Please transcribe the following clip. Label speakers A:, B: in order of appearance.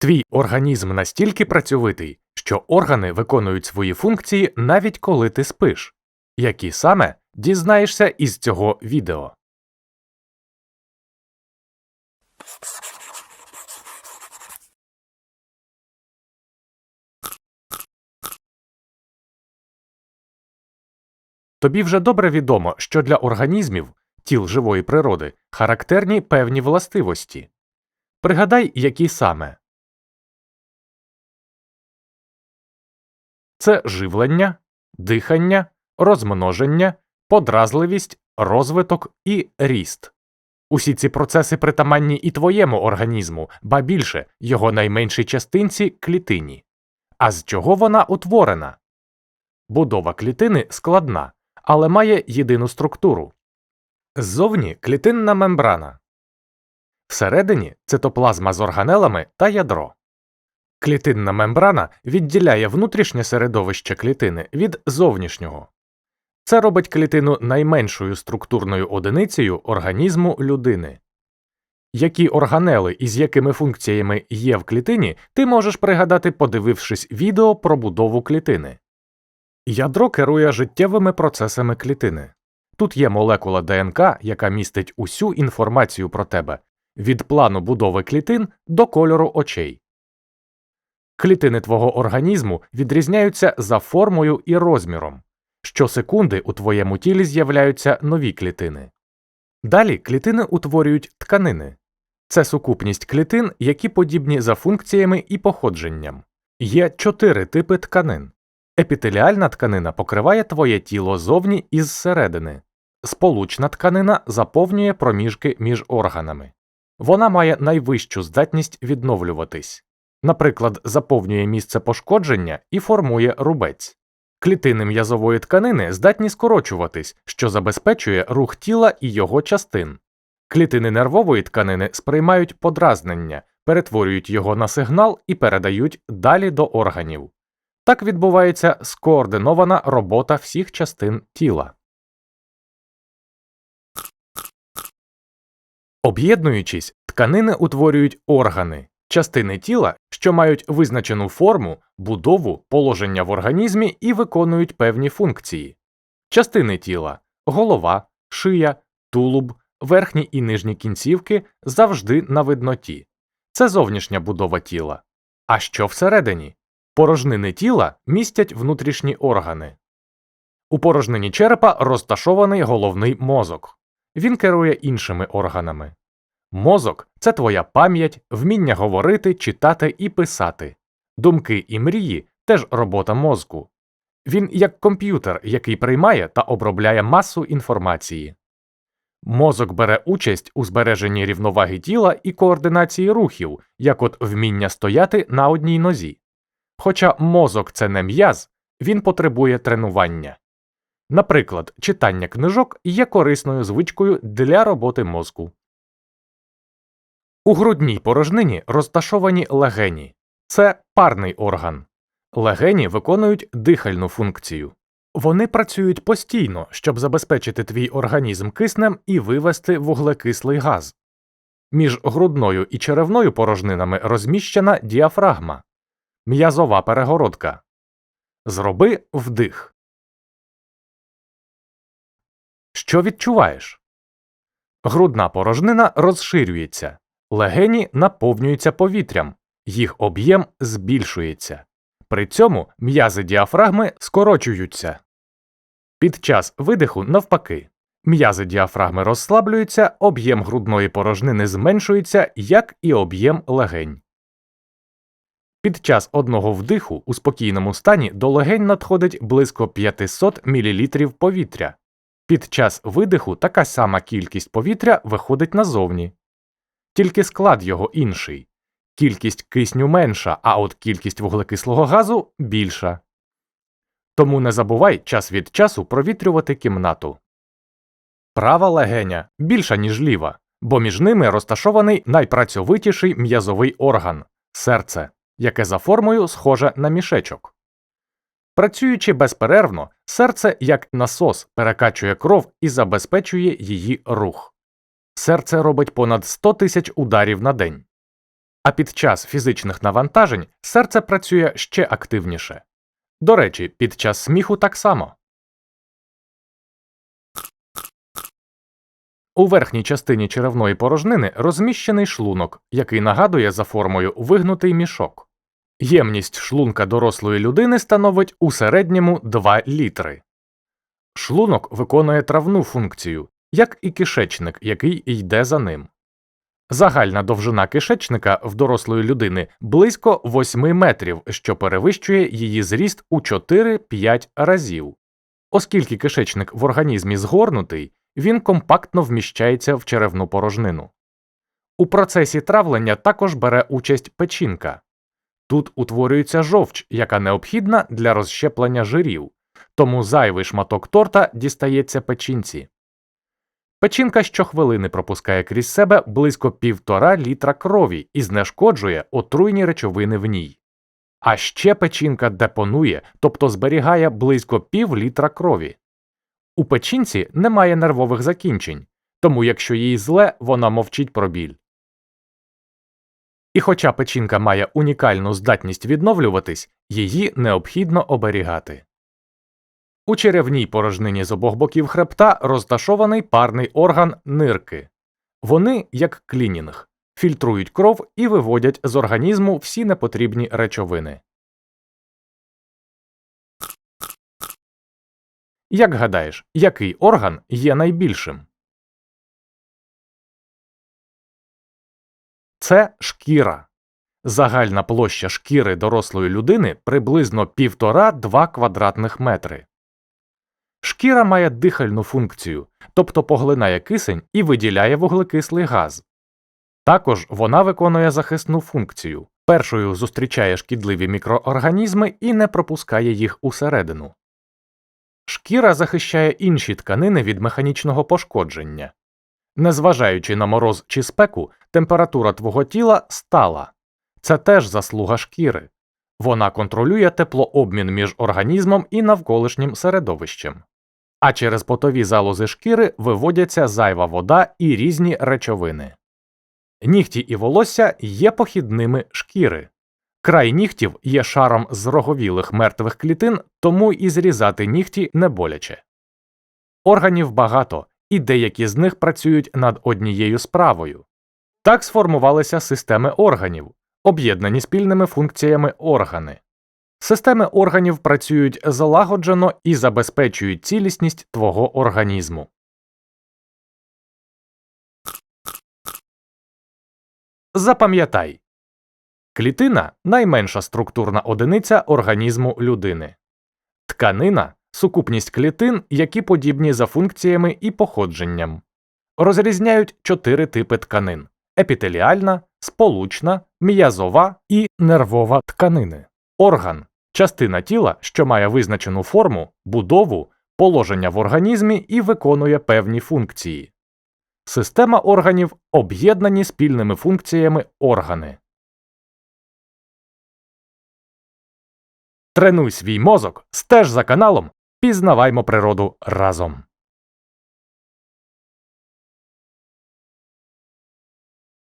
A: Твій організм настільки працьовитий, що органи виконують свої функції навіть коли ти спиш. Які саме дізнаєшся із цього відео. Тобі вже добре відомо, що для організмів тіл живої природи характерні певні властивості. Пригадай, які саме це живлення, дихання, розмноження, подразливість, розвиток і ріст. Усі ці процеси притаманні і твоєму організму, ба більше його найменшій частинці клітині. А з чого вона утворена? Будова клітини складна, але має єдину структуру. Ззовні клітинна мембрана. Всередині цитоплазма з органелами та ядро. Клітинна мембрана відділяє внутрішнє середовище клітини від зовнішнього. Це робить клітину найменшою структурною одиницею організму людини. Які органели і з якими функціями є в клітині, ти можеш пригадати, подивившись відео про будову клітини. Ядро керує життєвими процесами клітини. Тут є молекула ДНК, яка містить усю інформацію про тебе від плану будови клітин до кольору очей. Клітини твого організму відрізняються за формою і розміром. Щосекунди у твоєму тілі з'являються нові клітини. Далі клітини утворюють тканини. Це сукупність клітин, які подібні за функціями і походженням. Є чотири типи тканин. Епітеліальна тканина покриває твоє тіло зовні і зсередини. Сполучна тканина заповнює проміжки між органами. Вона має найвищу здатність відновлюватись. Наприклад, заповнює місце пошкодження і формує рубець. Клітини м'язової тканини здатні скорочуватись, що забезпечує рух тіла і його частин. Клітини нервової тканини сприймають подразнення, перетворюють його на сигнал і передають далі до органів. Так відбувається скоординована робота всіх частин тіла. Об'єднуючись, тканини утворюють органи, частини тіла, що мають визначену форму, будову, положення в організмі і виконують певні функції. Частини тіла голова, шия, тулуб, верхні і нижні кінцівки завжди на видноті. Це зовнішня будова тіла. А що всередині? Порожнини тіла містять внутрішні органи. У порожнині черепа розташований головний мозок. Він керує іншими органами. Мозок це твоя пам'ять, вміння говорити, читати і писати. Думки і мрії теж робота мозку. Він як комп'ютер, який приймає та обробляє масу інформації. Мозок бере участь у збереженні рівноваги тіла і координації рухів, як от вміння стояти на одній нозі. Хоча мозок це не м'яз, він потребує тренування. Наприклад, читання книжок є корисною звичкою для роботи мозку. У грудній порожнині розташовані легені це парний орган. Легені виконують дихальну функцію. Вони працюють постійно, щоб забезпечити твій організм киснем і вивести вуглекислий газ. Між грудною і черевною порожнинами розміщена діафрагма м'язова перегородка. Зроби вдих. Що відчуваєш? Грудна порожнина розширюється. Легені наповнюються повітрям, їх об'єм збільшується. При цьому м'язи діафрагми скорочуються. Під час видиху, навпаки, м'язи діафрагми розслаблюються, об'єм грудної порожнини зменшується, як і об'єм легень. Під час одного вдиху у спокійному стані до легень надходить близько 500 мл повітря. Під час видиху така сама кількість повітря виходить назовні. Тільки склад його інший. Кількість кисню менша, а от кількість вуглекислого газу більша. Тому не забувай час від часу провітрювати кімнату. Права легеня більша, ніж ліва, бо між ними розташований найпрацьовитіший м'язовий орган серце, яке за формою схоже на мішечок. Працюючи безперервно, серце як насос перекачує кров і забезпечує її рух. Серце робить понад 100 тисяч ударів на день. а під час фізичних навантажень серце працює ще активніше. До речі, під час сміху так само. У верхній частині черевної порожнини розміщений шлунок, який нагадує за формою вигнутий мішок. Ємність шлунка дорослої людини становить у середньому 2 літри. Шлунок виконує травну функцію, як і кишечник, який йде за ним. Загальна довжина кишечника в дорослої людини близько 8 метрів, що перевищує її зріст у 4-5 разів. Оскільки кишечник в організмі згорнутий, він компактно вміщається в черевну порожнину. У процесі травлення також бере участь печінка. Тут утворюється жовч, яка необхідна для розщеплення жирів, тому зайвий шматок торта дістається печінці. Печінка щохвилини пропускає крізь себе близько півтора літра крові і знешкоджує отруйні речовини в ній. А ще печінка депонує, тобто зберігає близько пів літра крові. У печінці немає нервових закінчень, тому якщо їй зле, вона мовчить про біль. І хоча печінка має унікальну здатність відновлюватись, її необхідно оберігати. У черевній порожнині з обох боків хребта розташований парний орган нирки. Вони, як клінінг, фільтрують кров і виводять з організму всі непотрібні речовини. Як гадаєш, який орган є найбільшим? Це шкіра. Загальна площа шкіри дорослої людини приблизно 1,5-2 квадратних метри. Шкіра має дихальну функцію, тобто поглинає кисень і виділяє вуглекислий газ. Також вона виконує захисну функцію першою зустрічає шкідливі мікроорганізми і не пропускає їх усередину. Шкіра захищає інші тканини від механічного пошкодження. Незважаючи на мороз чи спеку, температура твого тіла стала. Це теж заслуга шкіри. Вона контролює теплообмін між організмом і навколишнім середовищем. А через потові залози шкіри виводяться зайва вода і різні речовини. Нігті і волосся є похідними шкіри. Край нігтів є шаром з роговілих мертвих клітин, тому і зрізати нігті не боляче. Органів багато, і деякі з них працюють над однією справою. Так сформувалися системи органів, об'єднані спільними функціями органи. Системи органів працюють залагоджено і забезпечують цілісність твого організму. Запам'ятай клітина найменша структурна одиниця організму людини. Тканина сукупність клітин, які подібні за функціями і походженням. Розрізняють чотири типи тканин епітеліальна, сполучна, м'язова і нервова тканини. Орган частина тіла, що має визначену форму, будову, положення в організмі і виконує певні функції. Система органів об'єднані спільними функціями органи. Тренуй свій мозок, стеж за каналом, пізнаваймо природу разом.